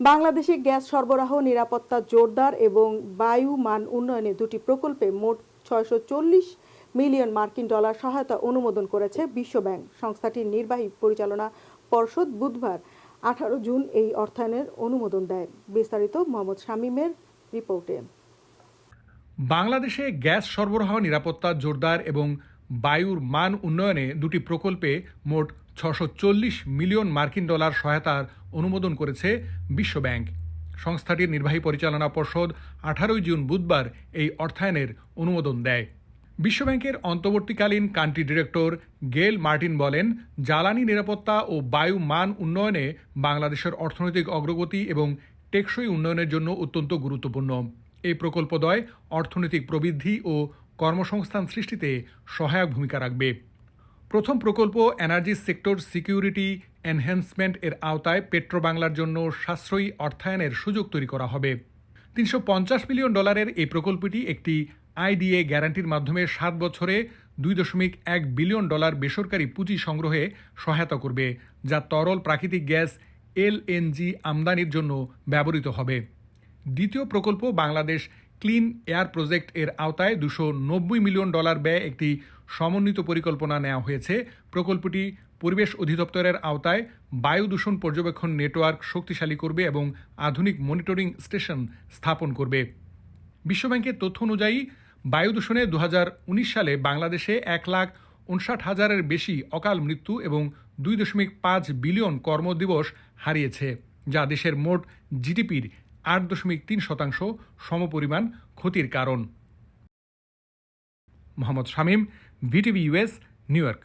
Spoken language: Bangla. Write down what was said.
বাংলাদেশে গ্যাস সরবরাহ নিরাপত্তা জোরদার এবং বায়ু মান উন্নয়নে দুটি প্রকল্পে মোট ছয়শো চল্লিশ মিলিয়ন মার্কিন ডলার সহায়তা অনুমোদন করেছে বিশ্বব্যাংক সংস্থাটির নির্বাহী পরিচালনা পর্ষদ বুধবার, আঠারো জুন, এই অর্থায়নের অনুমোদন দেয়। বিস্তারিত মোহাম্মদ শামীমের রিপোর্টে। বাংলাদেশে গ্যাস সরবরাহ নিরাপত্তা জোরদার এবং বায়ুর মান উন্নয়নে দুটি প্রকল্পে মোট ছশো মিলিয়ন মার্কিন ডলার সহায়তার অনুমোদন করেছে বিশ্বব্যাংক। সংস্থাটির নির্বাহী পরিচালনা পর্ষদ আঠারোই জুন বুধবার এই অর্থায়নের অনুমোদন দেয়। বিশ্বব্যাংকের অন্তর্বর্তীকালীন কান্ট্রি ডিরেক্টর গেল মার্টিন বলেন, জ্বালানি নিরাপত্তা ও বায়ু মান উন্নয়নে বাংলাদেশের অর্থনৈতিক অগ্রগতি এবং টেকসই উন্নয়নের জন্য অত্যন্ত গুরুত্বপূর্ণ। এই প্রকল্পদ্বয় অর্থনৈতিক প্রবৃদ্ধি ও কর্মসংস্থান সৃষ্টিতে সহায়ক ভূমিকা রাখবে। প্রথম প্রকল্প এনার্জি সেক্টর সিকিউরিটি এনহ্যান্সমেন্ট এর আওতায় পেট্রো বাংলার জন্য সাশ্রয়ী অর্থায়নের সুযোগ তৈরি করা হবে। তিনশো পঞ্চাশ মিলিয়ন ডলারের এই প্রকল্পটি একটি আইডিএ গ্যারান্টির মাধ্যমে সাত বছরে দুই দশমিক এক বিলিয়ন ডলার বেসরকারি পুঁজি সংগ্রহে সহায়তা করবে, যা তরল প্রাকৃতিক গ্যাস এলএনজি আমদানির জন্য ব্যবহৃত হবে। দ্বিতীয় প্রকল্প বাংলাদেশ ক্লিন এয়ার প্রজেক্ট এর আওতায় দুশো নব্বই মিলিয়ন ডলার ব্যয়ে একটি সমন্বিত পরিকল্পনা নেওয়া হয়েছে। প্রকল্পটি পরিবেশ অধিদপ্তরের আওতায় বায়ু দূষণ পর্যবেক্ষণ নেটওয়ার্ক শক্তিশালী করবে এবং আধুনিক মনিটরিং স্টেশন স্থাপন করবে। বিশ্বব্যাংকের তথ্য অনুযায়ী, বায়ু দূষণে দু হাজার উনিশ সালে বাংলাদেশে এক লাখ উনষাট হাজারের বেশি অকাল মৃত্যু এবং দুই দশমিক পাঁচ বিলিয়ন কর্মদিবস হারিয়েছে, যা দেশের মোট জিডিপির আট দশমিক তিন শতাংশ সমপরিমাণ ক্ষতির কারণ। Mohammad Shamim VTV US New York.